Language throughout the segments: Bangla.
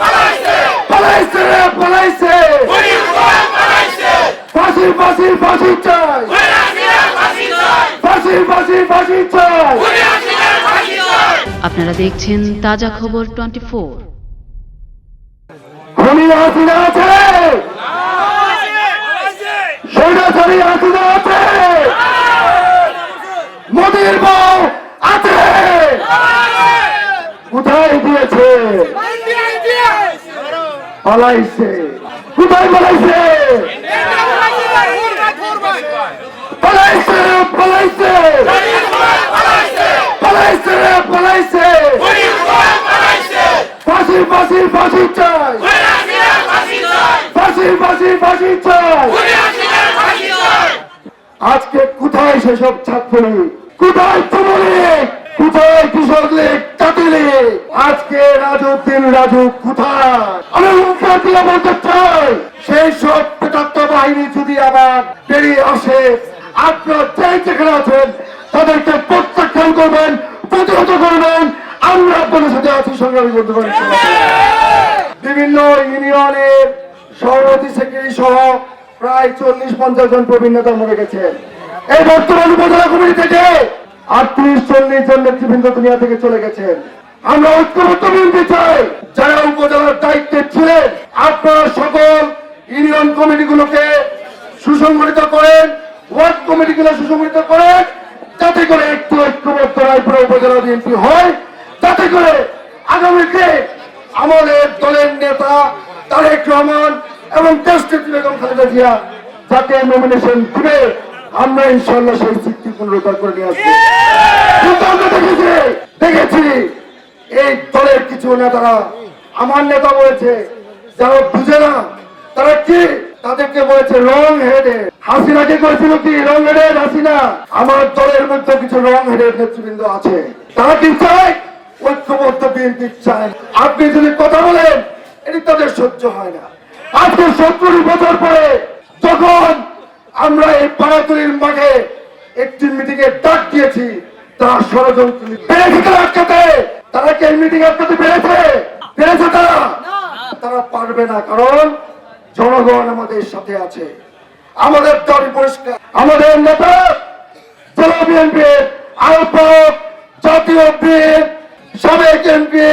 পালাইছে। পালাইছে রে পালাইছে। ফাঁসি ফাঁসি ফাঁসি চাই। ফাঁসি ফাঁসি ফাঁসি চাই। আপনারা দেখছেন তাজা খবর টোয়েন্টি ফোর। খুনি হাসিনা আছে। আছে। দিয়েছে পালাইছে। কোথায় পালাইছে? পালাইছে পালাইছে। পালাইছে পালাইছে। ফাঁসি ফাঁসি ফাঁসি ফাঁসি ফাঁসি ফাঁসি আজকে কোথায় সেসব ছাত্রলীগ কোথায় আজকে রাজু কোথায়? দিয়ে বলতে চাই, সেই সব পেটাত্ম বাহিনী যদি আবার বেরিয়ে আসে, আপনারা যে যেখানে আছেন, তাদেরকে প্রত্যাখ্যান করবেন, প্রতিহত করবেন, আমরা আপনাদের সাথে আছি, সংগ্রামী বলতে পারি বিভিন্ন ইউনিয়নের সভাপতি, সেক্রেটারি সহ প্রায় চল্লিশ, পঞ্চাশ জন প্রবীণ নেতা মরে গেছেন এই বর্তমান উপজেলা কমিটি থেকে আটত্রিশ, চল্লিশ জন নেতৃবৃন্দ দুনিয়া থেকে চলে গেছেন। আমরা ঐক্যবদ্ধ বিনতে চাই। যারা উপজেলার দায়িত্বে ছিলেন, আপনারা সকল ইউনিয়ন কমিটিগুলোকে সুসংগঠিত করেন, ওয়ার্ড কমিটিগুলো সুসংগঠিত করেন, যাতে করে একটু ঐক্যবদ্ধ রায়পুরা উপজেলা বিএনপি হয়, যাতে করে আগামীতে আমাদের দলের নেতা তারেক রহমান এবং দেশনেত্রী বেগম খালেদা জিয়া যাকে নমিনেশন দিবে, আমরা ইনশাল্লাহ সেই চুক্তি পুনরুদ্ধার করে নিয়ে আসব কিন্তু আমরা দেখেছি দেখেছি এই দলের কিছু নেতারা আমার নেতা বলেছে, যারা বুঝে না, তারা কি? তাদেরকে বলেছে রং হেডে হাসিনাকে করেছিল কি? রং হেডে হাসিনা। আমার দলের মধ্যে কিছু রং হেডের নেতৃবৃন্দ আছে। তারা কি চায়? ঐক্যবদ্ধ বিএনপি চায় আপনি যদি কথা বলেন, এটি তাদের সহ্য হয় না। আজকে সত্তর বছর পরে যখন আমরা এই পাড়াতলির মাঠে একটি মিটিং এর ডাক দিয়েছি, তারা ষড়যন্ত্র আটকাতে তারা কি এই মিটিং আটকাতে পেরেছে? পেরেছে তারা? তারা পারবে না কারণ জনগণ আমাদের সাথে আছে। আমাদের দাবি পরিষ্কার। আমাদের নেতা জেলা বিএনপির আহ্বায়ক জাতীয় বীর সাবেক এমপি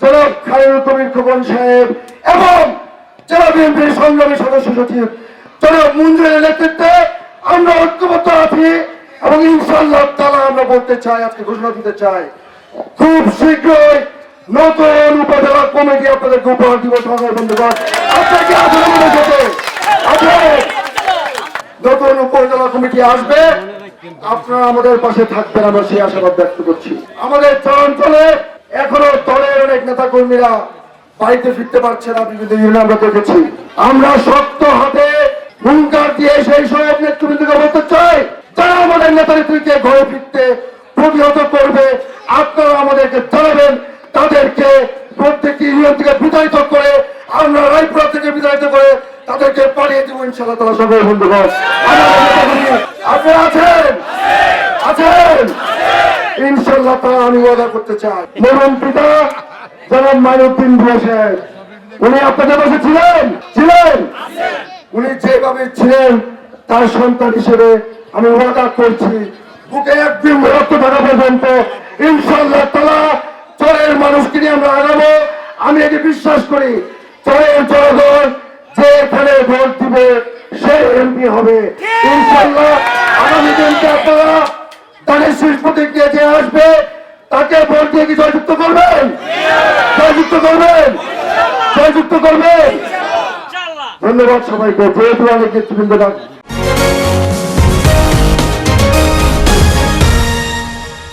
জনাব খায়রুল কবির খোকন সাহেব এবং জেলা বিএনপির সংগ্রামী সদস্য সচিব জনাব মঞ্জুরের নেতৃত্বে আমরা ঐক্যবদ্ধ আছি এবং ইনশাল্লাহ তালা আমরা বলতে চাই আজকে ঘোষণা দিতে চাই খুব শীঘ্রই নতুন উপজেলা কমিটি আপনাদেরকে উপহার দিব নতুন উপজেলা কমিটি আসবে। আপনারা আমাদের পাশে থাকবেন, আমরা সেই আশাবাদ ব্যক্ত করছি। আমাদের চরাঞ্চলে এখনও দলের অনেক নেতা কর্মীরা বাড়িতে ফিরতে পারছে না বিভিন্ন আমরা দেখেছি। আমরা শক্ত হাতে হুঙ্কার দিয়ে সেই সব নেতৃবৃন্দকে বলতে চাই যারা আমাদের নেতা নেত্রীকে ঘরে ফিরতে প্রতিহত করবে আপনারা আমাদেরকে জানাবেন তাদেরকে প্রত্যেকটি ইউনিয়ন থেকে বিতাড়িত করে, আমরা রায়পুরা থেকে বিতাড়িত করে তাদেরকে পাঠিয়ে দিব ইনশাল্লাহ তারা সকল বন্ধুগণ। আপনারা আছেন? আছেন? ইনশাল্লাহ তারা আমি ওয়াদা করতে চাই। মরণ পিতা উনি আপনাদের ছিলেন? ছিলেন? উনি যেভাবে ছিলেন, তার সন্তান হিসেবে আমি ওয়াদা করছি। বুকে একদিন রক্ত থাকা পর্যন্ত ইনশাল্লাহ তালা চরের মানুষকে নিয়ে আমরা আগাবো। আমি এটি বিশ্বাস করি চরের জনগণ যে এখানে ভোট দিবে সে এমপি হবে। ইনশাল্লাহ আগামী দিনকে আপনারা তাদের শীর্ষ প্রতিক্রিয়া যে আসবে তাকে ভোট দিয়ে কি জয়যুক্ত করবেন? জয়যুক্ত করবেন? জয়যুক্ত করবেন? ধন্যবাদ সবাইকে। যেহেতু অনেক নেতৃবৃন্দ